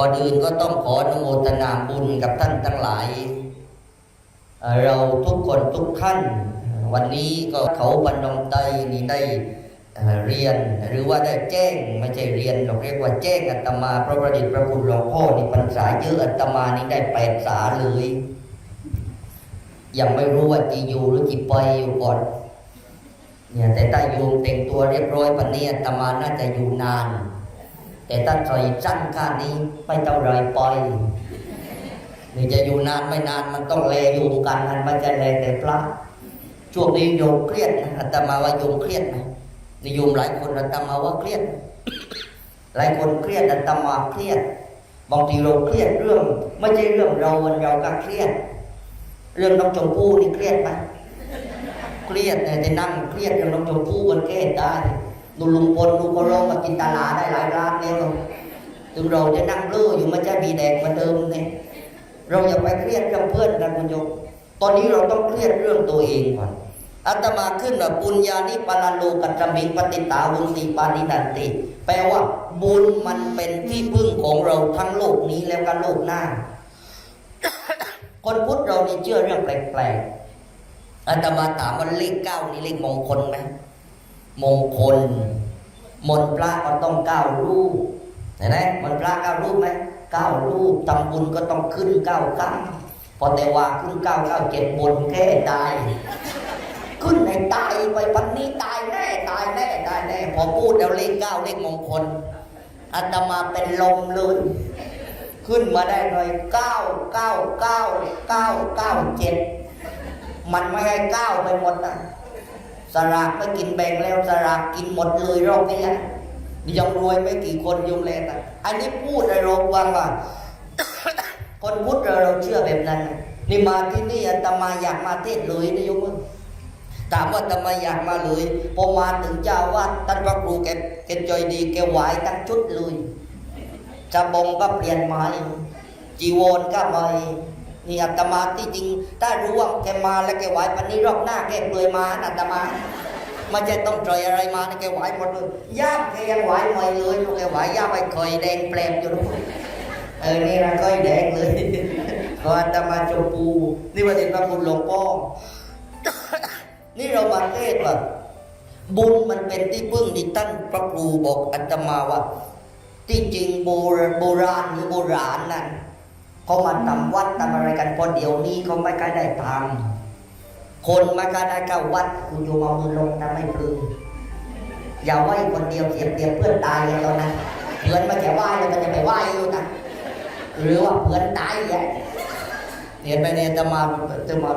ก่อนอื่นก็ต้องขออนุโมทนาบุญกับท่านทั้งหลาย เราทุกคนทุกท่าน วันนี้ก็เขาบันดงไตนี่ได้เรียนหรือว่าได้แจ้งไม่ใช่เรียนเราเรียกว่าแจ้งอัตมาพระประดิษฐ์พระคุณหลวงพ่อนี่พรรษาเยอะอัตมานี่ได้แปดสาเลยยังไม่รู้ว่าจะอยู่หรือจะไปอยู่ก่อนเนี่ยแต่ถ้าโยมแต่งตัวเรียบร้อยปันนี้อาตมาน่าจะอยู่นาน แต่ถ้าใส่สั้นข้านี้ไม่เท่าไรปล่อยนี่จะอยู่นานไม่นานมันต้องแลโยมกันมันไม่จะแลแต่พระ ช่วงนี้โยมเครียดนะอาตมาว่าโยมเครียดนะนิยมหลายคนอาตมาว่าเครียด หลายคนเครียดอาตมาเครียด บางทีเราเครียดเรื่อง ไม่ใช่เรื่องเราวันเราก็เครียด เรื่องน้องชมพู่นี่เครียดไหมเครียดเนี่ยแต่นั่งเครียดเรื่องน้องชมพู่กันแก้ได้ ดูลุงพลดูพลงมากินตลาได้หลายร้านแล้วถึงเราจะนั่งเลื่ออยู่มันจะมีแดกมาเดิมเนี่ยเราอย่าไปเครียดเรื่องเพื่อนกันคุณโยมตอนนี้เราต้องเครียดเรื่องตัวเองก่อนอาตมาขึ้นแบบบุญญาณิปาโลกัจจมิปฏิตาวุติปานิดันติ แปลว่า บุญมันเป็นที่พึ่งของเราทั้งโลกนี้แล้วก็โลกหน้า คนพุทธเรานี่เชื่อเรื่องแปลกๆอาตมาถามว่าเลขเก้านี่เลขมงคลไหม มงคล มนพระก็ต้องเก้ารูปเห็นไหมมนพระเก้ารูปไหมเก้ารูปทำบุญก็ต้องขึ้นเก้าเก้าพอแต่ว่าขึ้นเก้าเก้าเจ็ดบนแค่ตายขึ้นในตายไปวันนี้ตายแน่ตายแน่ตายแน่พอพูดแล้วเลขเก้าเลขมงคลอาตมาเป็นลมเลยขึ้นมาได้เลยเก้าเก้าเก้าเก้าเก้าเจ็ดมันไม่ให้ก้าวไปหมดนะ สลากไม่กินแบ่งแล้วสลากกินหมดเลยรอบนี้ยังรวยไม่กี่คนยุ่งเลยนะอันนี้พูดในโรงวังว่าคนพุทธเราเราเชื่อแบบนั้นนี่มาที่นี่อาตมาอยากมาเทศเลยนะโยมถามว่าทำไมอยากมาเลยพอมาถึงเจ้าวัดท่านพระครูแกแกใจดีแกไหวทั้งชุดเลยจะบงก็เปลี่ยนใหม่จีวรก็ใหม่ นี่อาตมาที่จริง ถ้ารู้ว่าแกมาแล้วแกไหวปันนี้รอบหน้าแกเปลือยมาอาตมาม่ใช่ต้องตรอยอะไรมานแกไหวหมดเลยย่ามแกยังไหวหน่อยเลยลูกแกไหวย่ามไปเคยแดงแปลมอยู่ลูกเออนี่นะก้อยแดงเลยขออาตมาชมพูนี่ประเด็นพระคุณหลวงพ่อนี่เรามาเทศว่าบุญมันเป็นที่พึ่งที่ท่านพระครูบอกอาตมาว่า ที่จริงโบราณโบราณหรือโบราณนั่น เขามาทำวัดทำอะไรกันพอเดี๋ยวนี้เขาไม่ค่อยได้ทำคนไม่ค่อยได้เข้าวัด คุณโยมเอามือลงทำไม่พลืนอย่าไหว้คนเดียวเสียเปรียบเพื่อนตายเลยตอนนั้นเพื่อนมาจะไหว้แล้วมันจะไปไหว้อยู่นะหรือว่าเพื่อนตายแย่เห็นไหมเนี่ยจะมาจะมา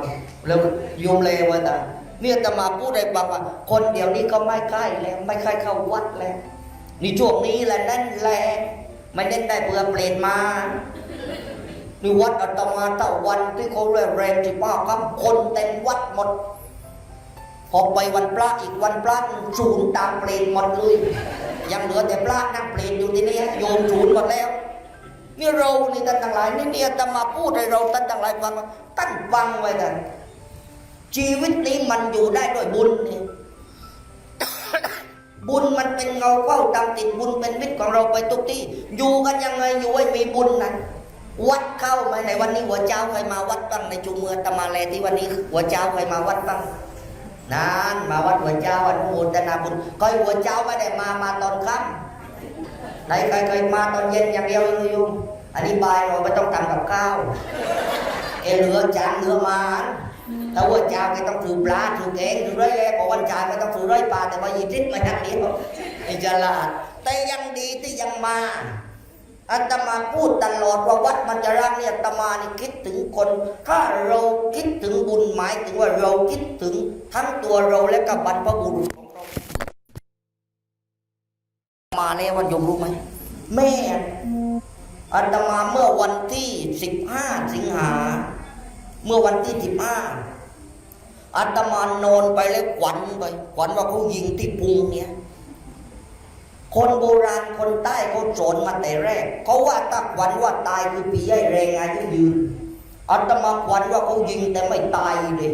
แล้วยมเลวไว้แต่เนี่ยจะมาพูดได้บอกว่า คนเดี๋ยวนี้ก็ไม่ใกล้แล้วไม่ค่อยเข้าวัดแล้วนี่ช่วงนี้แหละนั่นแหละไม่เน้นได้เบื่อเปลี่ยนมา นี่วัดอาตมาตะวันที่เขาเรียกแรงสิบห้าครับคนเต็มวัดหมด พอไปวันพระอีกวันพระศูนย์ตามเปลี่ยนหมดเลย ยังเหลือแต่พระนั่งเปลี่ยนอยู่ที่นี่โยมศูนย์หมดแล้วนี่เรานี่ท่านทั้งหลายนี่เนี่ยอาตมาพูดให้เราท่านทั้งหลายฟังว่าท่านฟังไว้กันชีวิตนี้มันอยู่ได้ด้วยบุญนี่บุญมันเป็นเงาเฝ้าตามติดบุญเป็นมิตรของเราไปทุกที่ อยู่กันยังไงอยู่ให้มีบุญนั้น วัดเข้าไหมในวันนี้หัวเจ้าใครมาวัดบ้างในจุมเมืองตะมาแลที่วันนี้หัวเจ้าใครมาวัดบ้างนานมาวัดหัวเจ้าวันโมทนาบุญก้อยหัวเจ้าไม่ได้มามาตอนค่ำไหนใครเคยมาตอนเย็นอย่างเดียวยโยมอธิบายเราไม่ต้องทำกับข้าวเอเหลือจานเหลือมาถ้าหัวเจ้าก็ต้องถือปลาถือแกงถือไรแล้วพอวันจ่ายก็ต้องถือไรปลาแต่ว่ายีทิศมาทักเดียวไอ้จลาดแต่ยังดีที่ยังมา อาตมาพูดตลอดว่าวัดมันจะรักเนี่ยอาตมานี่คิดถึงคน ถ้าเราคิดถึงบุญหมายถึงว่าเราคิดถึงทั้งตัวเราและกับบรรพบุรุษของเรามาแล้ววันยมรู้ไหมแม่อาตมาเมื่อวันที่สิบห้าสิงหา เมื่อวันที่สิบห้าอาตมานอนไปแล้วขวัญไปขวัญว่าเขายิงที่พุงเนี่ย คนโบราณคนใต้เขาสอนมาแต่แรก เขาว่าถ้าขวัญว่าตายคือปีให้แรงอายุยืนอาตมาขวัญว่าเขายิงแต่ไม่ตายเลย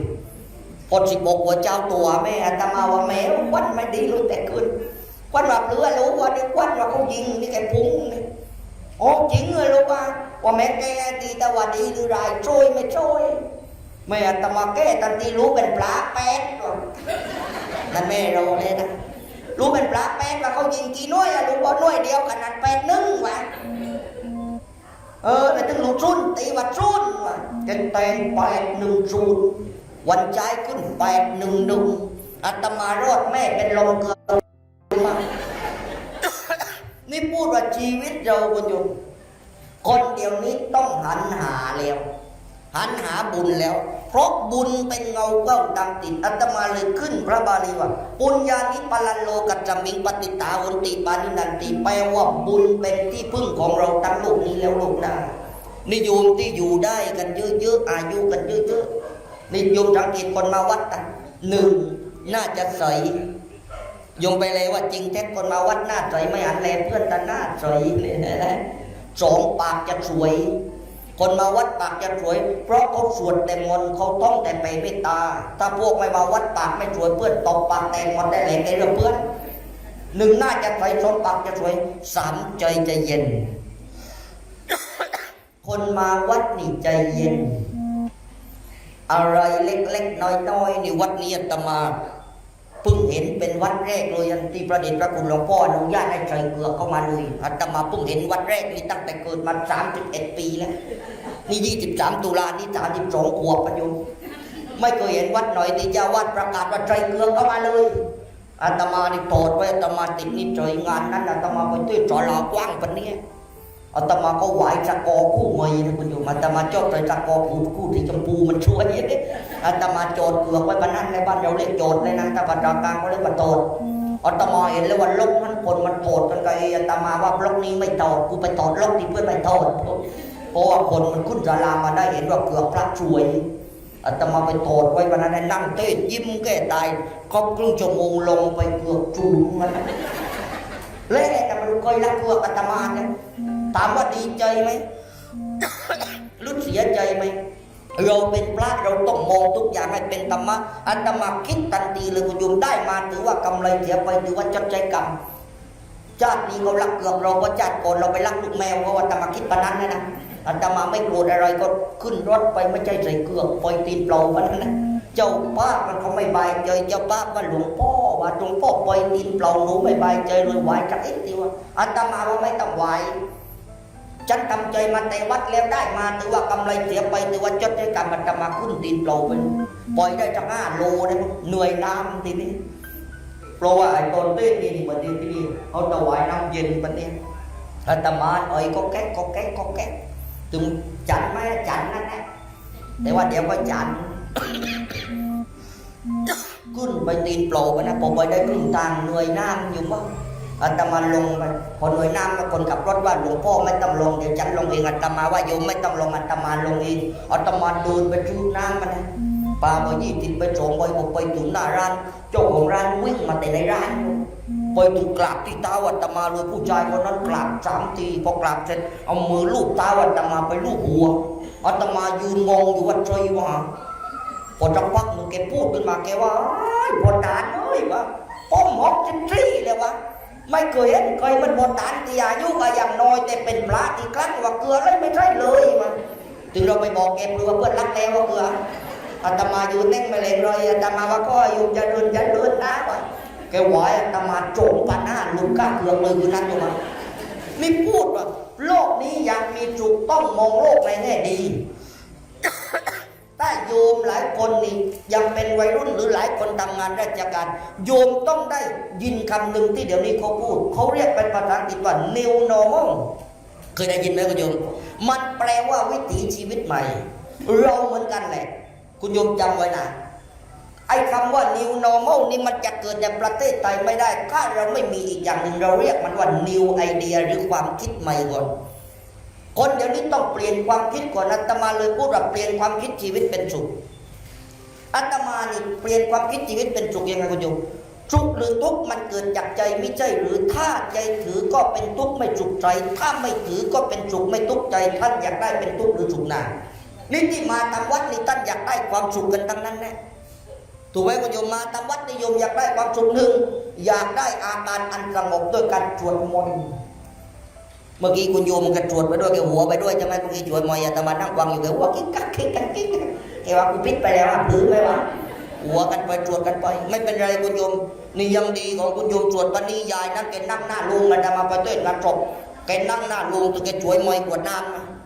พอสิบอกว่าเจ้าตัวแม่อาตมาว่าแม่ขวัญไม่ดีรู้แต่ขึ้นขวัญว่าเรือรู้ว่านี่ขวัญว่าเขายิงนี่แกพุงนี่โอ้จริงเลยลูกว่าว่าแม่แกดีแต่ว่าดีหรือร้ายช่วยไม่ช่วยแม่อาตมาแก้ตันทีรู้เป็นปลาแป๊ดว่ะนั่นแม่เราเลยนะ รู้เป็นปลาแป๊ดว่าเขายิงกี่น้อยอะลูกบอกน้อยเดียวขนาดแปดนึ่งว่ะเออแต่ถึงลูกชุนตีว่าชุนว่ะเต็งแตงแปดหนึ่งชุนวันใจขึ้นแปดหนึ่งหนึ่งอาตมารอดแม่เป็นลมเกือมานี่พูดว่าชีวิตเราคุณโยมคนเดียวนี้ต้องหันหาแล้วหันหาบุญแล้ว เพราะบุญเป็นเงาเก้าดำติดอาตมาเลยขึ้นพระบาลีว่าปุญญานิปลันโลกัจจมิงปฏิตาวนติปานินันติแปลว่าบุญเป็นที่พึ่งของเราทั้งโลกนี้แล้วโลกหน้านิยมที่อยู่ได้กันเยอะๆอายุกันเยอะๆนิยมสังเกตคนมาวัดกันหนึ่งน่าจะใสยงไปเลยว่าจริงแท้คนมาวัดหน้าใสไม่หันแลเพื่อนแต่หน้าใสเลยนะสองปากจะสวย คนมาวัดปากจะสวย เพราะเขาสวดแต่มนเขาต้องแต่ไปเมตตา ถ้าพวกไม่มาวัดปากไม่สวยเพื่อนตบปากแต่งมนต์ได้แหลกในเรื่องเพื่อนหนึ่งหน้าจะใสสองปากจะสวยสามใจจะเย็น คนมาวัดนี่ใจเย็น อะไรเล็กๆน้อยๆนี่วัดนี้ตมา เพิ่งเห็นเป็นวัดแรกเลยอันที่ประเด็จพระคุณหลวงพ่ออนุญาตให้ใส่เกลือเข้ามาเลยอาตมาเพิ่งเห็นวัดแรกนี่ตั้งแต่เกิดมา31ปีแล้วนี่23ตุลานี่32ขวบปัญญมไม่เคยเห็นวัดหน่อยที่จ้าวัดประกาศว่าใส่เกลือเข้ามาเลยอาตมานี่โปรดไว้อาตมาติดนิดเฉยงานนั้นอาตมาไปด้วยจอลากว้างปันเนี้ย อาตมาก็ไหวสกอคู่เมย์นะคุณโยมอาตมาชอบใส่สกอคู่คู่ที่ชมพูมันช่วยอาตมาโจดเกลือกไว้บ้านนั้นในบ้านเราเรียกโจดเลยนะถ้าภากลางเขาเรียกว่าโตดอาตมาเห็นแล้วว่าลกนั้นคนมันโตดกันไกอาตมาว่าลกนี้ไม่โตดกูไปโตดลกที่เพื่อนไม่โตดเพราะว่าคนมันขึ้นศาลามาได้เห็นว่าเกลือกพระช่วยอาตมาไปโตดไว้วันนั้นให้นั่งเต้นยิ้มแก้ตายก็ครึ่งชั่วโมงลงไปเกลือจูงมันเละแต่มันเคยรักเกลือกอาตมาเนี่ย ถามว่าดีใจไหมรู้เสียใจไหมเราเป็นพระเราต้องมองทุกอย่างให้เป็นธรรมะอัตมาคิดทันทีเลยคุณโยมได้มาถือว่ากำไรเสียไปถือว่าจดใจกรรมชาตินี้เขารักเกือบเราก็ชาติก่อนเราไปรักลูกแมวเพราะว่าตมาคิดปนนั้นนะนะอาตมาไม่โกรธอะไรก็ขึ้นรถไปไม่ใช่ใส่เกลือกปล่อยตีนเปล่าปนนั้นนะเจ้าป้ามันเขาไม่บายใจเจ้าป้าว่าหลวงพ่อว่าหลวงพ่อปล่อยตีนเปล่าหนูไม่บายใจเลยไหวจักเอ็ดดีว่าอาตมาว่าไม่ต้องไหว ฉันทำใจมาแต่วัดแล้วได้มาถือว่ากำไรเสียไปถือว่าจดให้กรรมมันจะมาขึ้นตีนเปล่าไปปล่อยได้จังห้าโลได้มั้งเหนื่อยน้ำทีนี้เพราะว่าไอ้ตอนเต้นนี่นี่มันที่นี่เขาถวายน้ำเย็นปันนี้อาตมาเอ้ยก็แก๊กก็แก๊กก็แก๊กถึงจันไหมจันนั่นแหละแต่ว่าเดี๋ยวก็จันขึ้นไปตีนเปล่าไปนะพอไปได้ครึ่งทางเหนื่อยน้ำอยู่มั้ง อาตมาลงไปพอหน่วยน้ำแล้วคนขับรถว่าหลวงพ่อไม่ต้องลงเดี๋ยวฉันลงเองอาตมาว่าโยมไม่ต้องลงอาตมาลงเองอาตมาเดินไปซื้อน้ำมานะปาไปยี่สิบไปสองไปผมไปถึงหน้าร้าน เจ้าของร้านวิ่งมาแต่ในร้านไปถึงกราบที่เท้าอาตมาเลยผู้ชายคนนั้นกราบสามทีพอกราบเสร็จเอามือลูบเท้าอาตมาไปลูบหัวอาตมายืนงงอยู่ว่าใจว่าพอจักพักหนึ่งแกพูดขึ้นมาแกว่าอ้พอตานเอ้ยวะป้อมหกสิบสี่เลยวะ ไม่เคยเห็นเคยมันบนฐานที่อายุก็ยังน้อยแต่เป็นพระที่คลั่งว่าเกลือเลยไม่ใช่เลยมันถึงเราไปบอกแกเพื่อเพื่อนรักแล้วว่าเกลืออาตมาอยู่เน่งไม่เลยเลยอาตมาว่าก็อยู่จะเดินจะเดินนะว่าแกไหวอาตมาโจมปันหน้าลุกก้าเกลือเลยคือนั้นอยู่มันนี่พูดว่าโลกนี้อยากมีสุขต้องมองโลกในแง่ดี ถ้าโยมหลายคนนี่ยังเป็นวัยรุ่นหรือหลายคนทำงานราชการ โยมต้องได้ยินคำหนึ่งที่เดี๋ยวนี้เขาพูด เขาเรียกเป็นภาษาอังกฤษว่า new normal เคยได้ยินไหมคุณโยม มันแปลว่าวิถีชีวิตใหม่ เราเหมือนกันแหละ คุณโยมจำไว้นะไอ้คำว่า new normal นี่มันจะเกิดในประเทศไทยไม่ได้ ถ้าเราไม่มีอีกอย่างหนึ่งเราเรียกมันว่า new idea หรือความคิดใหม่ก่อน คนเดี๋ยวนี้ต้องเปลี่ยนความคิดก่อนอาตมาเลยพูดว่าเปลี่ยนความคิดชีวิตเป็นสุขอาตมานี่เปลี่ยนความคิดชีวิตเป็นสุขยังไงคุณโยมสุขหรือทุกข์มันเกิดจากใจไม่ใช่หรือถ้าใจถือก็เป็นทุกข์ไม่สุขใจ ถ้าไม่ถือก็เป็นสุขไม่ทุกข์ใจ ท่านอยากได้เป็นทุกข์หรือสุขหนานี่ที่มาทำวัดนี่ท่านอยากได้ความสุขกันทั้งนั้นแน่ถูกไหมคุณโยมมาทำวัดนิยมอยากได้ความสุขหนึ่งอยากได้อาการอันสงบด้วยการสวดมนต์ เมื่อกี้คุณโยมกระตรวจไปด้วยแกหัวไปด้วยใช่ไหมเมื่อกี้ชวยมอยอาตมานั่งฟังอยู่แกหัวกิ๊กกักกิ๊กกักกิ๊กกักแกว่ากูพิษไปแล้วอะพื้นไหมวะหัวกันไปตรวจกันไป ไม่เป็นไรคุณโยมนี่ยังดีของคุณโยมตรวจวันนี้ยายนั่นแกนั่งหน้าลุงอาตมาไปเต้นงานศพแกนั่งหน้าลุงตัวแกช่วยมอยกวดน้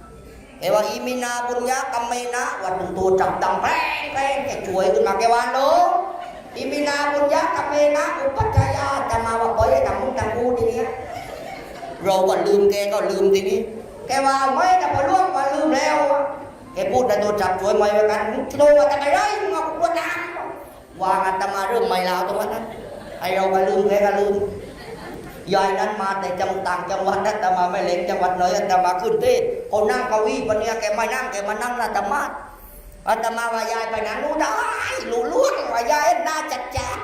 ำแกว่าอีมินาบุญญากรรมเมนะวันถึงตัวจับดังแพร่งแพร่งแกช่วยขึ้นมาแกว่าโนอีมินาบุญญากรรมเมนะอุปัจจายาอาตมาว่าปล่อยให้ทำมึงทำกูทีเนี้ย เราก็ลืมแกก็ลืมทีนี้ แกว่าไม่แต่พอล่วงมาลืมแล้วแกพูดในตัวจับช่วยไม่ไว้กันโดนว่าแต่ไปเลยมึงเอาปวดน้ำวางอาตมาเริ่มไม่ลาวตรงนั้นไอเราก็ลืมแกก็ลืมยายนั้นมาแต่จังต่างจังหวัดอาตมาไม่เล็กจังหวัดเลยอาตมาขึ้นเทศเขานั่งเก้าอี้วันนี้แกไม่นั่งแกมานั่งอาตมาอาตมาว่ายายไปไหนรู้ได้รู้ล่วงว่ายายเอ็น่าจัดจัด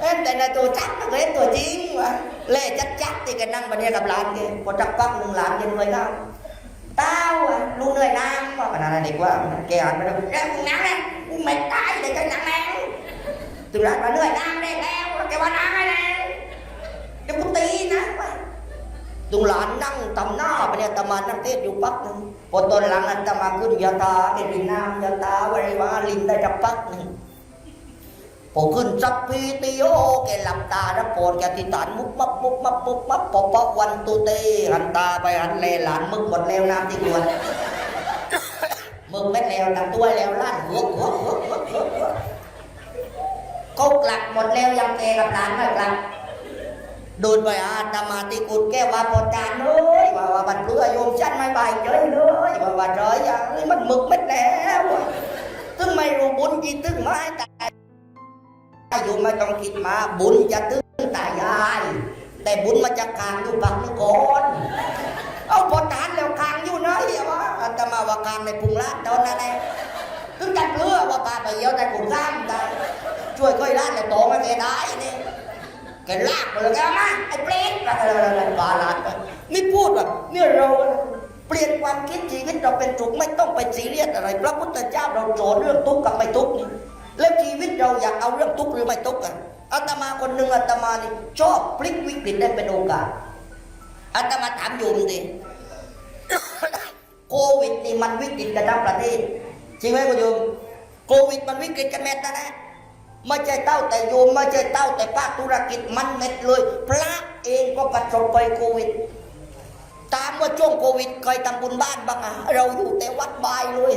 เอ็นแต่ในตัวจักก็เห็นตัวจริงวะ เล่จัดจักที่แกันนั่งบันเนี้กับหลานแกพอจักปักหนึ่งหลานยังเหนื่อยน้ำเต้าอะลูกเหนื่อยน้ำว่าขนาดนั้นเด็กว่าแกหันมาแล้วแกนั่งเลยกูไม่ตายเลยก็นั่งแล้วตุลามาเหนื่อยน้ำได้แล้วแกว่านั่งได้แล้วเดี๋ยวกูตีนะว่าตุลานนั่งตำหน้าไปเนี่ยตมานั่งเทศอยู่ปักหนึ่งพอตอนหลังนั้นตมาขึ้นยาตาแกดินน้ำยาตาอะไว้ว่าลินได้จักปักหนึ่ง พอขึ้นสัพพีติโอแกหลับตาแล้วโปรดแกติฐานมุกมับมุกมับมุกมับปอปะวันตุเตหันตาไปหันแลหลานมึกหมดแล้วน้ำที่กวนมึงไม่แล้วตั้งตัวแล้วลั่นหัวหัวหัวหัวหัวหัวเขากลับหมดแล้วยังแกกับหลานไม่กลับโดนไปอาตมาติกุดแก้ว่าพอจานเลยว่าว่าบัดเรือโยมฉันไม่บายเฉยเลยว่าว่าเฉยอย่างนี้มันมึกไม่แล้ว ตึงไม่รู้บุญจีตึงไม่แต่ อยู่ไม่ต้องคิดมา บุญจะตึ้งตายาย แต่บุญมันจะกลางอยู่ปากนึงก่อนเอาพอทานแล้วกลางอยู่นะเฮียวะอาตมาว่ากลางในพุงลาดตอนนั้นเองถึงจัดเลือว่าปลาไปเยี่ยวแต่ผมซ้ำได้ช่วยค่อยลาดเลยโตมาแกได้นี่แกลากไปเลยแกมาไอ้เปรตอะไรๆๆปลาลาดไปนี่พูดแบบเนี่ยเราเปลี่ยนความคิดชีวิตเราเป็นสุขไม่ต้องไปซีเรียสอะไรพระพุทธเจ้าเราสอนเรื่องทุกข์กับไม่ทุกข์นี่ แล้วชีวิตเราอยากเอาเรื่องทุกข์หรือไม่ทุกข์กันอาตมาคนหนึ่งอาตมานี่ชอบพลิกวิกฤตได้เป็นโอกาสอาตมาถามโยมดิโควิดนี่มันวิกฤตกันทั้งประเทศจริงไหมคุณโยมโควิดมันวิกฤตกันแม่นะนะไม่ใช่เต้าแต่โยมไม่ใช่เต้าแต่ภาคธุรกิจมันเม็ดเลย พระเองก็ประสบไปโควิด ตามว่าช่วงโควิดเคยทำบุญบ้านบ้างอะเราอยู่แต่วัดบายเลย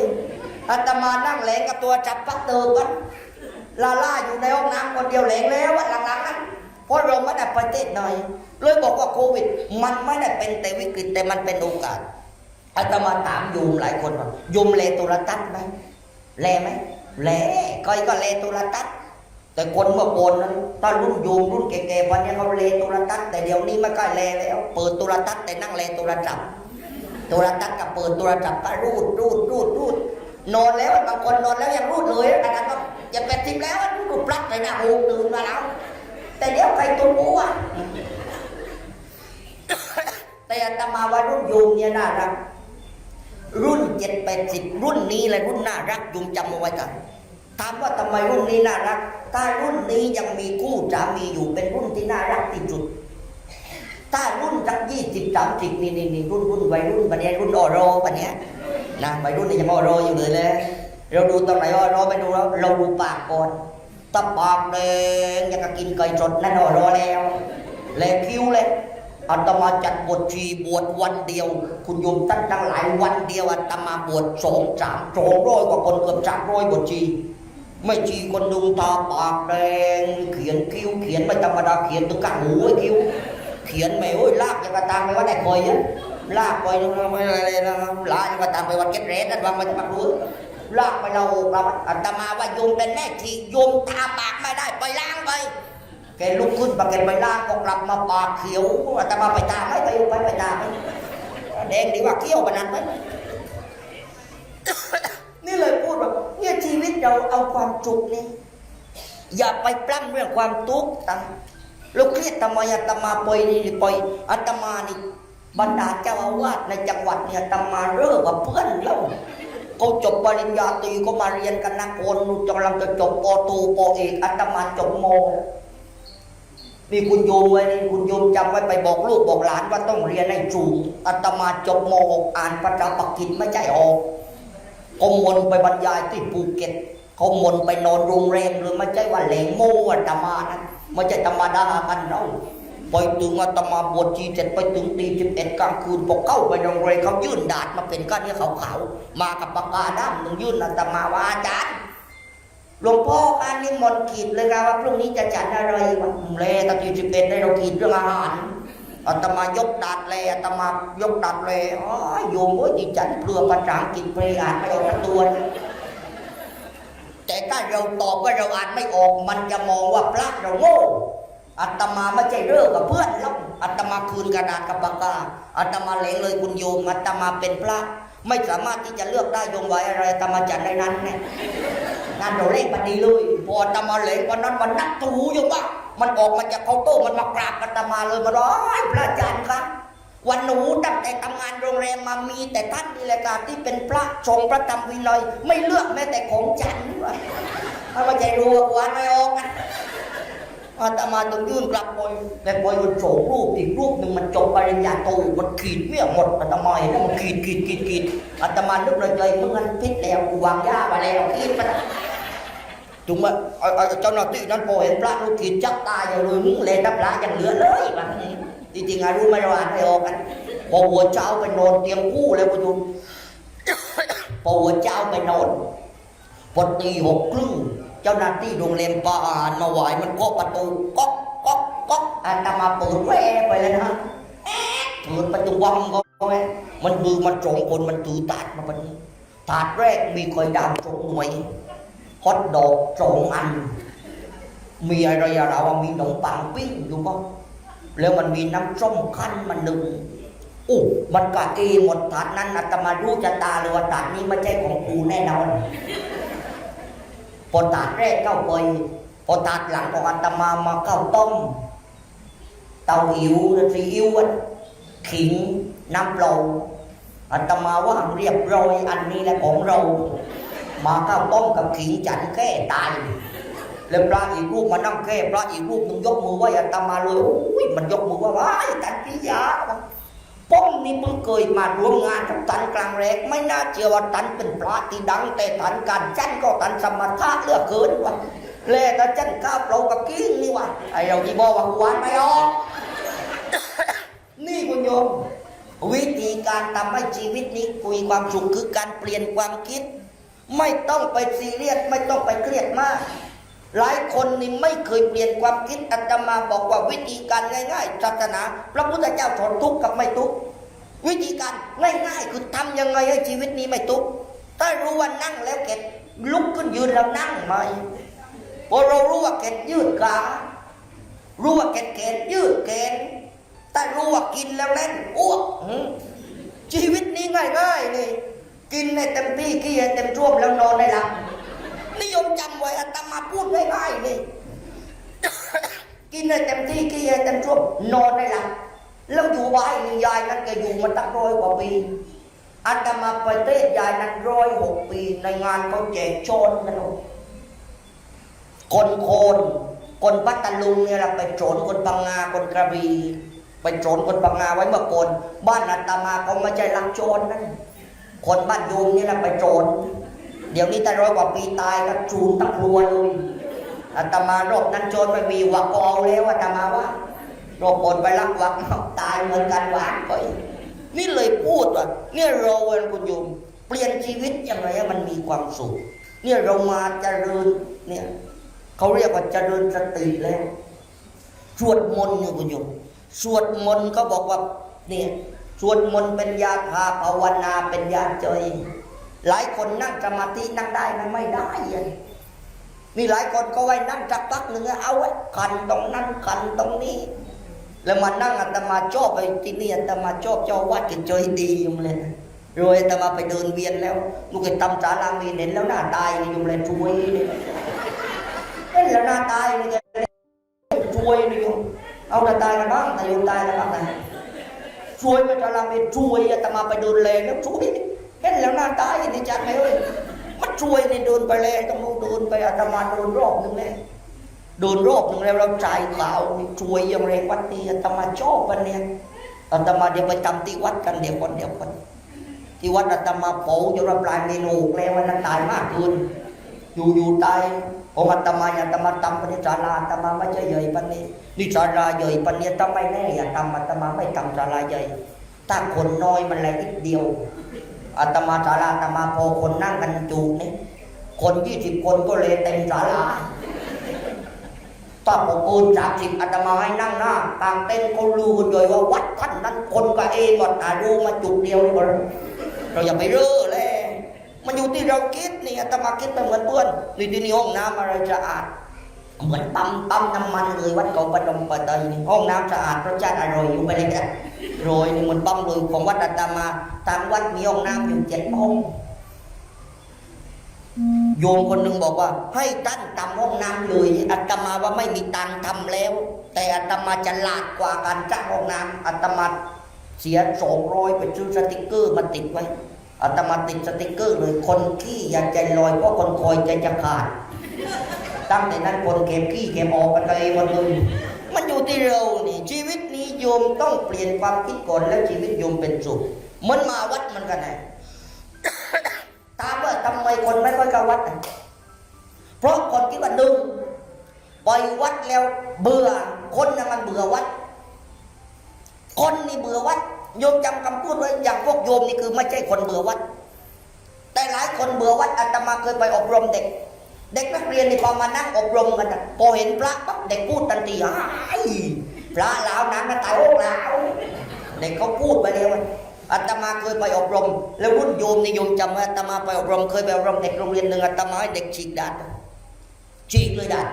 อาตมานั่งแหลงกับตัวจับพักเติมกันลาล่าอยู่ในห้องน้ำคนเดียวแหลงแล้ววันหลังๆนั้นเพราะเราไม่ได้ไปเทศหน่อย เลยบอกว่าโควิด มันไม่ได้เป็นแต่วิกฤตแต่มันเป็นโอกาสอาตมาถามโยมหลายคนว่าโยมเลโทรทัศน์ไหมแลไหมแลก้อยก็เลโทรทัศน์แต่คนเมื่อก่อนนั้นถ้ารุ่นโยมรุ่นแก่ๆวันนี้เขาเลโทรทัศน์แต่เดี๋ยวนี้ไม่กล้าแลแล้ว เปิดโทรทัศน์แต่นั่งเลโทรศัพท์โทรทัศน์กับเปิดโทรศัพท์ก็รูดรูดรูดรูด นอนแล้วบางคนนอนแล้วยังรูดเลยขนาดว่าอย่าเป็นทิมแล้วรูดปลั๊กเลยนะโอ้ตื่นมาแล้ว แต่เดี๋ยวใครตัวกูอะแต่อาตมาว่ารุ่นโยมเนี่ยน่ารัก รุ่นเจ็ดแปดสิบรุ่นนี้และรุ่นน่ารักโยมจำเอาไว้กันถามว่าทำไมรุ่นนี้น่ารัก ถ้ารุ่นนี้ยังมีคู่สามีอยู่เป็นรุ่นที่น่ารักที่สุด ถ้ารุ่นสักยี่สิบสามสิบนี่นี่นี่รุ่นรุ่นวัยรุ่นปันนี้รุ่นออโรปันนี้ย นะวัยรุ่นนี่ยังออโรอยู่เลยเลยเราดูตอนไหนออโรไปดูแล้วเราดูปากก่อนถ้าปากแดงยังกินไก่สดนั่นออแล้วแลคิ้วเลยอาตมาจัดบทชีบวชวันเดียว คุณโยมตั้งตั้งหลายวันเดียวอาตมาบวชสองสามสองร้อยกว่าคนเกือบสามร้อยบทชีไม่ชีคนดุงตาปากแดงเขียนคิ้วเขียนไม่ธรรมดาเขียนถึงกับหูไอ้คิ้ว เขียนไม่โอ้ยลากยังกระตามไปว่าได้คอยอะ ลากไปไม่อะไรนะลากยังกระตามไปวัดเก็ตเรสนั่นวางมาจะมารู้ลากไปเราเราอัตมาว่าโยมเป็นแม่ทีโยมทาปากไม่ได้ไปล้างไปแกลุกขึ้นปากแกไปล้างก็กลับมาปากเขียวอัตมาไปตามไหมไปไปไปตามไหมแดงดีว่าเขี้ยวปนันไหมนี่เลยพูดว่าเนี่ยชีวิตเราเอาความสุขนี่อย่าไปปล้ำเรื่องความทุกข์ต่างเราเครียดทำไมอาตมาปล่อยนี่ปล่อยอาตมานี่ บรรดาเจ้าอาวาสในจังหวัดเนี่ยอาตมาเลิกกับเพื่อนแล้วเขาจบปริญญาตรีก็มาเรียนกันนะคนกำลังจะจบปโทปเอกอาตมาจบโมนี่คุณโยมไว้คุณโยมจำไว้ไปบอกลูกบอกหลานว่าต้องเรียนให้จูงอาตมาจบม .6 อ่านภาษาปักกิ่ไม่ใช่ออกเขามนไปบรรยายที่ภูเก็ตเขามนไปนอนโรงแรมหรือไม่ใช่ว่าแหลงโม่อาตมานะไม่ใช่ธรรมดากันเรา ไปถึงอาตมาบวชชีเสร็จไปถึงตีสิบเอ็ดกลางคืนพอเข้าไปโรงแรมเขายื่นดาดมาเป็นก้อนนี้ขาวๆมากับปากกาด้ามหนึ่งยื่นอาตมาว่าอาจารย์หลวงพ่อการนิมนต์ขีดเลยครับว่าพรุ่งนี้จะจัดอะไรวะเลตะกี้สิบเอ็ดได้เราขีดเรื่องอาหารอาตมายกดาดเลอาตมายกดาดเลอ๋อโยมเอ้ยดิฉันเพื่อภาษาอังกฤษเพลอ่านไม่ออกสักตัวนะแต่ถ้าเราตอบว่าเราอ่านไม่ออก มันจะมองว่าพระเราโง่ อาตมาไม่ใช่เลิกกับเพื่อนแล้วอาตมาคืนกระดาษกับปากกาอาตมาเหลงเลยคุณโยมอาตมาเป็นพระ ไม่สามารถที่จะเลือกได้โยมไว้อะไรอาตมาจัดในนั้นเนี่ยงานเราเล่นบันดีเลยพออาตมาเหลงวันนั้นมันนักตูอยู่ว่า มันออกมาจากเคาน์เตอร์มันมากราบอาตมาเลยมาร้อยพระอาจารย์ครับวันหนูตั้งแต่ทำงานโรงแรมมามีแต่ท่านนี่แหละค่ะที่เป็นพระทรงพระธรรมวินัยไม่เลือกแม้แต่ของฉันวะถ้าไม่ใจรู้ว่ากวนไม่ออกนะ อาตมาต้องยื่นกลับไปแต่พอมันโฉรูปอีกรูปหนึ่งมันจบปริญญาโทมันขีดเมี่ยหมดอาตมาเห็นแล้วมันขีดขีดขีดขีดอาตมานึกเลยใจมึงมันพิษแล้วกูวางยาไปแล้วขีดไปแล้วจุงว่าเอาเอาเจ้าหน้าที่นั้นพอเห็นพระลูกขีดจับตายอยู่เลยมึงเลยนับพระยังเหลือเลยวันนี้จริงๆอารู้ไม่ราอ่านไม่ออกกันพอหัวเช้าไปนอนเตียงคู่เลยคุณโยมพอหัวเช้าไปนอนพอตีหกครึ่ง เจ้าหน้าที่โรงแรมปาอ่านมาไหวมันเคาะประตูก๊อกก๊อกก๊อกอาตมาเปิดแวไปเลยนะแอ๊ะเปิดประตูวังก็ไว้มันมือมันสองคนมันถือถาดมาปนี้ถาดแรกมีคอยดาวสองหน่วยฮอตดอกสองอัน มีอะไรอะเราว่ามีขนมปังปิ้งอยู่ป่ะแล้วมันมีน้ำส้มคั้นมันหนึ่งอู้มันกะเอหมดถาดนั้นอาตมารู้จะตาเลยว่าถาดนี้ไม่ใช่ของกูแน่นอน พอถาดแรกเข้าไปพอถาดหลังของอาตมามาเข้าต้มเตาหิวซีอิ๊วอะขิงน้ำเปล่าอาตมาว่างเรียบร้อยอันนี้แหละของเรา มาเข้าต้มกับขิงจันแก้ตายแล้วพระอีกรูปมานั่งแก้พระอีกรูปหนึงยกมือไหวอาตมาเลยโอ้ยมันยกมือไหว้ว้ายตันปิยา ป้อมนี่เพิ่งเคยมาร่วมงานกับตันกลางแรก ไม่น่าเชื่อว่าตันเป็นพระที่ดัง แต่ตันการจันก็ตันสมถะเลือกเกินวะแลแต่จันข้าวเปล่ากับกิ้งนี่วะไอเราที่บอกว่าหวานไม่ออกนี่คุณโยม วิธีการทำให้ชีวิตนี้มีความสุขคือการเปลี่ยนความคิด ไม่ต้องไปซีเรียสไม่ต้องไปเครียดมาก หลายคนนี่ไม่เคยเปลี่ยนความคิดอาตมาบอกว่าวิธีการง่ายๆศาสนา พระพุทธเจ้าสอนทุกข์กับไม่ทุกข์วิธีการง่ายๆคือทำยังไงให้ชีวิตนี้ไม่ทุกข์ถ้ารู้ว่านั่งแล้วเก็ดลุกขึ้นยืนแล้วนั่งไหมพอเรารู้ว่าเก็ดยืดขารู้ว่าเก็ดเกณยืดเกณถ้ารู้ว่ากินแล้วเล่นอ้วกชีวิตนี้ง่ายๆนี่กินให้เต็มที่ขี้ให้เต็มช่วมแล้วนอนให้หลับ นิยมจำไว้อาตมาพูดง่ายๆนี่กินให้เต็มที่ขี้ให้เต็มช่วมนอนให้หลับแล้วอยู่บ้านนี่ยายนั้นแกอยู่มาตั้งร้อยกว่าปีอาตมาไปเทศยายนั้นร้อยหกปีในงานเขาแจกโชนกันลูกคนโคนคนปัตตาลุงเนี่ยเราไปโจรคนพังงาคนกระบี่ไปโจรคนพังงาไว้เมื่อก่อนบ้านอาตมาเขาไม่ใช่ลักโจรนั่นคนบ้านโยมนี่แหละไปโจร เดี๋ยวนี้แต่ร้อยกว่าปีตายก็จูนตั้งครัวเลยอาตมารอบนั้นโจรไม่มีวักก็เอาแล้วอาตมาว่าโรคคนไปรักวักตายเหมือนกันหวานไปนี่เลยพูดว่าเนี่ยเราเองคุณโยมเปลี่ยนชีวิตยังไงให้มันมีความสุขเนี่ยเรามาเจริญเนี่ยเขาเรียกว่าเจริญสติแล้วสวดมนต์เนี่ยคุณโยมสวดมนต์ก็บอกว่าเนี่ยสวดมนต์เป็นยาพาภาวนาเป็นยาใจ หลายคนนั่งสมาธินั่งได้นไม่ได้อะมีหลายคนก็ไว้นั่งสักพักหนึ่งเอาไว้ขันตรงนั้นขันตรงนี้ แล้วมานั่งอาตมาชอบไปที่นี่อาตมาชอบเจ้าวัดกินใจดีอยู่เลยรวยอาตมาไปเดินเวียนแล้วลูกไอ้ตำสารามีเห็นแล้วหน้าตายอยู่เลยช่วยเลยเห็นแล้วหน้าตายนี่ช่วยนี่ยู่เอาแต่ตายกันบ้างแต่โยมตายกันบ้างนะช่วยไปทาราเมช่วยอาตมาไปเดินแลแล้วช่วย เห็นแล้วหน้าตายนี่จัดไหมเอ้ยมันช่วยนี่เดินไปแลต้องนู้นเดินไปอาตมาเดินรอบหนึ่งเลยโดนโรคหนึ่งแล้วเราใจายข่าช่วยอย่างแรงวัดนี้อาตมาชอบวันเนี้ยอาตมาเดี๋ยวไปจำที่วัดกันเดี๋ยวคนเดี๋ยวคนที่วัดอาตมาเผาจนรับปลายเมนูแล้ววันนั้นตายมากคืนอยู่อยู่ตายองค์อาตมาอาตมาตำปณิศาลาอาตมาไม่ใช่ใหญ่ปันนี้นิศาลาใหญ่ปันนี้ถ้าไม่แน่อย่าทำอาตมาไม่ทำศาลาใหญ่ถ้าคนน้อยมันแรงนิดเดียว อาตมาศาลาอาตมาพอคนนั่งกันจูนี่คนยี่สิบคนก็เลยเต็มศาลาถ้าผมปูนสามสิบอาตมาให้นั่งหน้ากลางเต้นท์เขารู้กันเลยว่าวัดท่านนั้นคนกับเองก็ตารู้มาจุดเดียวนี่ก็เราอย่าไปเร่อเลยมันอยู่ที่เราคิดนี่อาตมาคิดไปเหมือนเพื่อนนี่ที่นี่ห้องน้ำอะไรสะอาด เหมือนปั๊มปั๊มน้ำมันเลยวัดเขาประดมประเตยห้องน้ำสะอาดรสชาติอร่อยอยู่ไปเลยกันโรยเหมือนปั๊มเลยของวัดอาตมาทางวัดมีห้องน้ำอยู่เจ็ดห้องโยมคนหนึ่งบอกว่า ให้ตั้งทำห้องน้ำเลยอาตมาว่าไม่มีตังทำแล้ว แต่อาตมาจะลาดกว่าการจ้างห้องน้ำอาตมาเสียสองร้อยไปซื้อสติกเกอร์มาติดไว้อาตมาติดสติกเกอร์เลยคนขี้อย่าใจลอยเพราะคนคอยใจจะขาด ตั้งแต่นั้นคนเก็บขี้เก็บออกกันไปหมดเลยมันอยู่ที่เรานี่ ชีวิตนี้โยมต้องเปลี่ยนความคิดก่อนแล้วชีวิตโยมเป็นสุขมันมาวัดมันกันไงถามว่าทำไมคนไม่ค่อยเข้าวัดเพราะคนคิดว่าหนึ่งไปวัดแล้วเบื่อคนน่ะมันเบื่อวัด คนนี่เบื่อวัด โยมจำคำพูดไว้อย่างพวกโยมนี่คือไม่ใช่คนเบื่อวัด แต่หลายคนเบื่อวัดอาตมาเคยไปอบรมเด็ก เด็กนักเรียนนี่พอมานั่งอบรมกันนะพอเห็นพระปั๊บเด็กพูดทันทีอ้ายพระลาวนั้นนะตายโอ้ลาวเด็กเขาพูดไปเลยวอาตมาเคยไปอบรม แล้วรุ่นโยมนี่โยมจำไหมอาตมาไปอบรม เคยไปอบรมเด็กโรงเรียนหนึ่งอาตมาให้เด็กฉีกดาดฉีกเลยดาด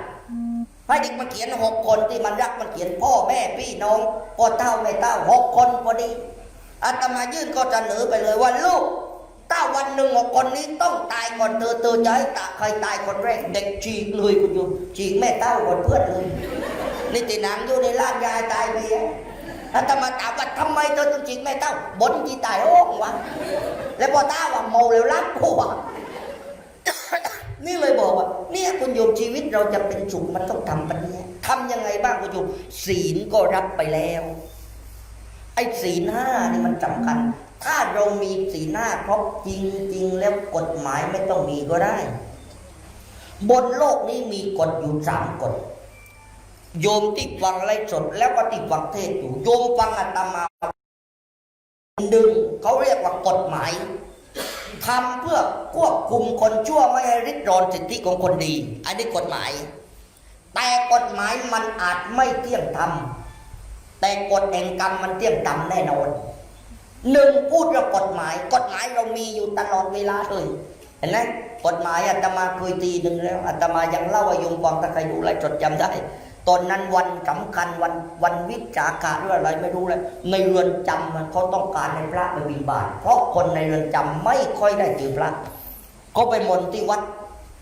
ให้เด็กมาเขียนหกคนที่มันรักมันเขียนพ่อแม่พี่น้องพ่อเต้าแม่เต้าหกคนพอดีอาตมายื่นข้อเสนอไปเลยว่าลูก ถ้าวันหนึ่งคนนี้ต้องตายก่อนเธอเธอจะให้ตาใครตายคนแรก เด็กฉีกเลยคุณโยมฉีกแม่เต้าก่อนเพื่อนเลยนี่ติหนังอยู่ในร่างยายตายไปอะอาตมาถามว่าทำไมเธอต้องฉีกแม่เต้าบนที่ตายโอ้งวะแล้วพอต้าว่าเมาแล้วรับหัวนี่เลยบอกว่า เนี่ยคุณโยมชีวิตเราจะเป็นสุขมันต้องทำปันเนี้ยทำยังไงบ้างคุณโยมศีลก็รับไปแล้วไอ้ศีลห้านี่มันสำคัญ ถ้าเรามีศีลห้าครบจริง ๆ แล้วกฎหมายไม่ต้องมีก็ได้ บนโลกนี้มีกฎอยู่สามกฎ โยมที่ฟังไลฟ์สดแล้วก็ที่ฟังเทศอยู่โยมฟังอาตมาหนึ่งเขาเรียกว่ากฎหมายทำเพื่อควบคุมคนชั่วไม่ให้ริดรอนสิทธิของคนดี อันนี้กฎหมาย แต่กฎหมายมันอาจไม่เที่ยงธรรมแต่กฎแห่งกรรมมันเที่ยงธรรมแน่นอน หนึ่งพูดเรื่องกฎหมาย กฎหมายเรามีอยู่ตลอดเวลาเลยเห็นไหมกฎหมายอาตมาเคยตีหนึ่งแล้วอาตมายังเล่าให้โยมฟังถ้าใครดูไลฟ์สดจำได้ ตอนนั้นวันสำคัญวันวันวิสาขะหรืออะไรไม่รู้เลยในเรือนจำมันเขาต้องการให้พระไปบิณฑบาตเพราะคนในเรือนจำไม่ค่อยได้เจอพระเขาไปมนต์ที่วัด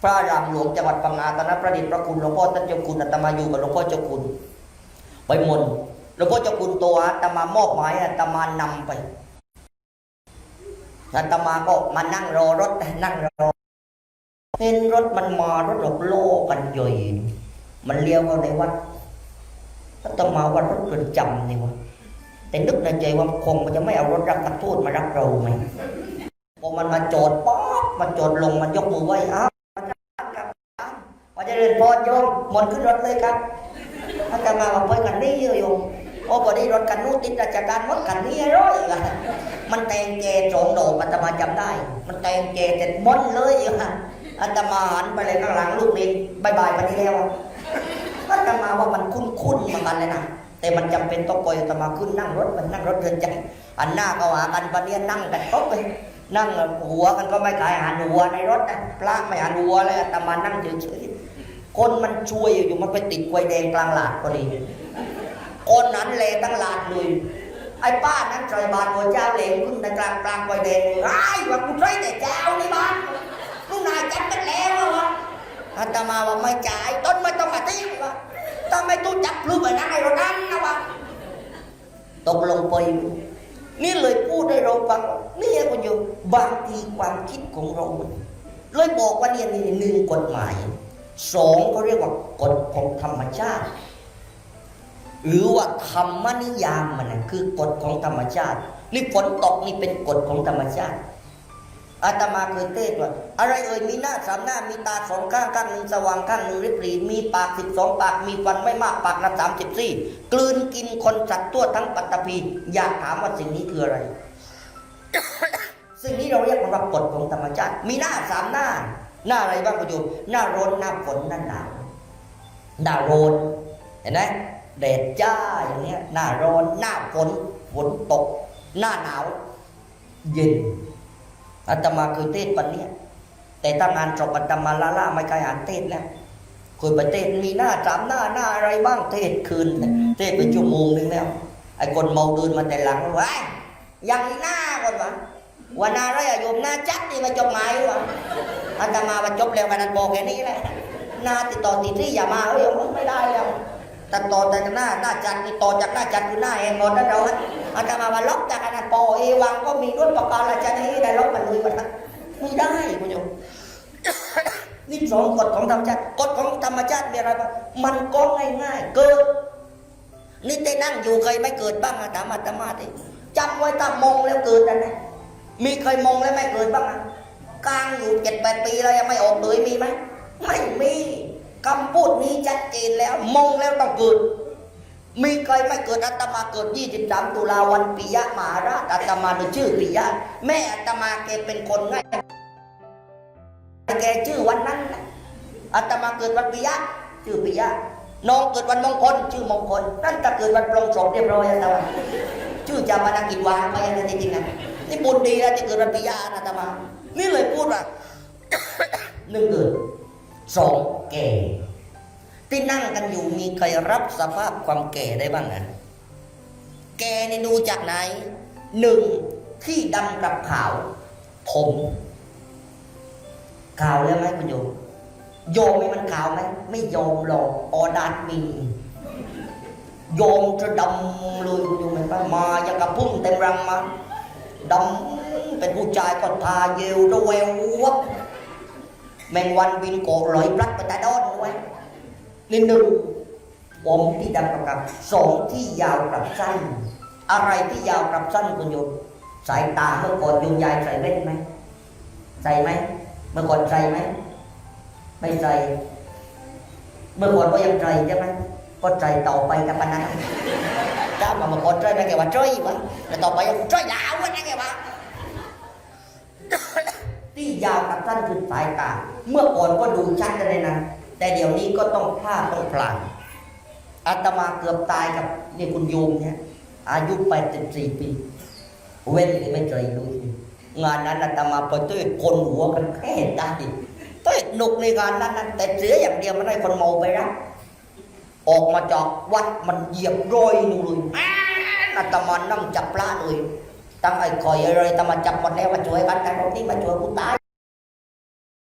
พระรามหลวงจังหวัดพังงาตอนนั้นประดิษฐ์พระคุณหลวงพ่อท่านเจ้าคุณอาตมาอยู่กับหลวงพ่อเจ้าคุณ ไปมนต์หลวงพ่อเจ้าคุณโตอาตมามอบหมายอาตมานำไป อาตมาก็มานั่งรอรถนั่งรอเห็นรถมันมารถหลกโลกันใหญ่มันเลี้ยวเข้าในวัดอาตมาว่ารถเรือนจำนี่วะแต่นึกในใจว่าคงมันจะไม่เอารถรับนักโทษมารับเราไหมพอมันมาจอดป๊อบมันจอดลงมันยกมือไหว้อ้าวว่าจะเรียนพรโยมหมดขึ้นรถเลยครับอาตมาว่าไปกันนี่เยอะโยม โอ้พอดี้รถกันนู้ติดราชการรถกันนี่ร้อยมันแตงเจสองโดอกอาตมาจำได้ มันแตงเจเสร็จหมดเลยอะอาตมาหันไปเลยข้างหลังลูกนินบายบายวันนี้แล้วอาตมาว่ามันคุ้นๆมือนกันเลยนะแต่มันจำเป็นต้องปล่อยอาตมาขึ้นนั่งรถมันนั่งรถเดินใจอันหน้าก็หากันวันนี้นั่งกันครบเลยนั่งหัวกันก็ไม่ขายหันหัวในรถนะพระไม่หันหัวเลยอาตมานั่งเฉยๆคนมันช่วยอยู่มันไปติดไฟแดงกลางหลาดพอดี คนนั้นเลยตั้งหลาดเลยไอ้ป้านั้นใส่บาตรหัวเจ้าเหลงขึ้นในกลางกลางไฟแดงไอ้ว่ากูใช้แต่เจ้าในบ้านลูกนายจัดกันแล้วอะวะอาตมาว่าไม่จ่ายต้นไม่ต้องมาทิ้งวะต้องไม่ตู้จับลูกไปนั่งไอ้รถนั้นนะวะตกลงไปนี่เลยพูดให้เราฟังนี่คุณโยมบางทีความคิดของเรา เลยบอกว่าเนี่ยนี่หนึ่งกฎหมายสองเขาเรียกว่ากฎของธรรมชาติ หรือว่าธรรมนิยามมันนะคือกฎของธรรมชาตินี่ฝนตกนี่เป็นกฎของธรรมชาติอาตมาเคยเทศว่าอะไรเอ่ยมีหน้าสามหน้ามีตาสองข้างข้างหนึ่งสว่างข้างหนึ่งริบหรี่มีปากสิบสองปากมีฟันไม่มากปากละสามสิบสี่กลืนกินคนสัตว์ตัวทั้งปัตตภีอยากถามว่าสิ่งนี้คืออะไร สิ่งนี้เราเรียกว่ากฎของธรรมชาติ มีหน้าสามหน้า หน้าอะไรบ้างคุณโยมหน้าร้อนหน้าฝนหน้าหนาวหน้าร้อนเห็นไหม แดดจ้าอย่างเนี้ยหน้าร้อนหน้าฝนฝนตก หน้าหนาว เย็นอาตมาเคยเทศวันเนี้ยแต่ถ้างานจบอาตมาลาล่าไม่เคยอ่านเทศแล้วเคยไปเทศมีหน้าสามหน้าหน้าอะไรบ้างเทศคืนเทศไปชั่วโมงนึงแล้วไอ้คนเมาเดินมาแต่หลังว่าไอ้ยังมีหน้าก่อนวะวันหน้าไรอะโยมหน้าจัดนี่มาจบหมายวะอาตมามาจบแล้วกันนั้นบอกแค่นี้แหละหน้าติดต่อติดที่อย่ามาเอ้ยไม่ได้แล้ว ตัดต่อแต่หน้าหน้าจัดนี่ต่อจากหน้าจัดคือหน้าเองหมดแล้วเราฮะอาตมาว่าล็อกจากกันนั้นปอเอวังก็มีด้วยประการละจันนี้ได้ล็อกมันเลยมันไม่ได้คุณโยมนี่สองกฎของธรรมชาติกฎของธรรมชาติมีอะไรบ้างมันก็ง่ายๆเกิดนี่ได้นั่งอยู่เคยไม่เกิดบ้างอะถามอาตมาดิจำไว้ถ้ามองแล้วเกิดนะนะมีเคยมองแล้วไม่เกิดบ้างกลางอยู่เจ็ดแปดปีแล้วยังไม่ออกเลยมีไหมไม่มี คำพูดนี้ชัดเจนแล้วมองแล้วต้องเกิด มีใครไม่เกิดอาตมาเกิด 23 ตุลาวันปิยะมหาราชอาตมาโดยชื่อปิยะ แม่อาตมาแกเป็นคนง่ายแกชื่อวันนั้นนะอาตมาเกิดวันปิยะชื่อปิยะน้องเกิดวันมงคลชื่อมงคลนั่นจะเกิดวันปรงศพเรียบร้อยอาตมาชื่อจามานากิจวางไปนะจริงๆนะนี่บุญดีแล้วที่เกิดวันปิยะอาตมา นี่เลยพูดว่าหนึ่งเกิดสอง แก่ ที่นั่งกันอยู่มีใครรับสภาพความแก่ได้บ้างนะแก่นี่ดูจากไหนหนึ่งที่ดำกับขาวผมขาวแล้วไหมคุณโยมโยมไม่มันขาวไหมไม่โยมหรอกออดาดมีโยมจะดำเลยคุณโยมเห็นปะมาอย่างกับพุ่งเต็มรังมาดำเป็นผู้ชายก็ทาเยลระแวววับ แมงวันบินโกะลอยพลัดไปแต่ดอนไว้นี่หนึ่งผมที่ดำกับกับสองที่ยาวกับสั้น อะไรที่ยาวกับสั้นคุณโยมสายตาเมื่อก่อนโยมยายใส่เล่นไหมใส่ไหมเมื่อก่อนใจไหมไม่ใจเมื่อก่อนก็ยังใจใช่ไหมก็ใจต่อไปกับปนนั้นจ้ามาเมื่อก่อนใจไหมแกว่าใจวะแต่ต่อไปยังใจยาววะนะแกว่า ที่ยาวกับสั้นคือสายตา เมื่อก่อนก็ดูชัดเลยนะ แต่เดี๋ยวนี้ก็ต้องพลาดต้องพลาดอาตมาเกือบตายกับนี่คุณโยมเนี่ยอายุไปสิบสี่ปี เว้นหรือไม่ใจดูสิงานนั้นอาตมาไปเต้ยคนหัวกันแค่ได้เต้ยหนุกในงานนั้นนั้นแต่เสียอย่างเดียวมันได้คนเมาไปรับออกมาจากวัดมันเหยียบรอยนูเลยอาตมานั่งจับปลาเลย ตั้งไอ้คอยอะไรตั้งมาจับหมดแล้วมาช่วยกันแต่ตรงนี้มาช่วยกูตาย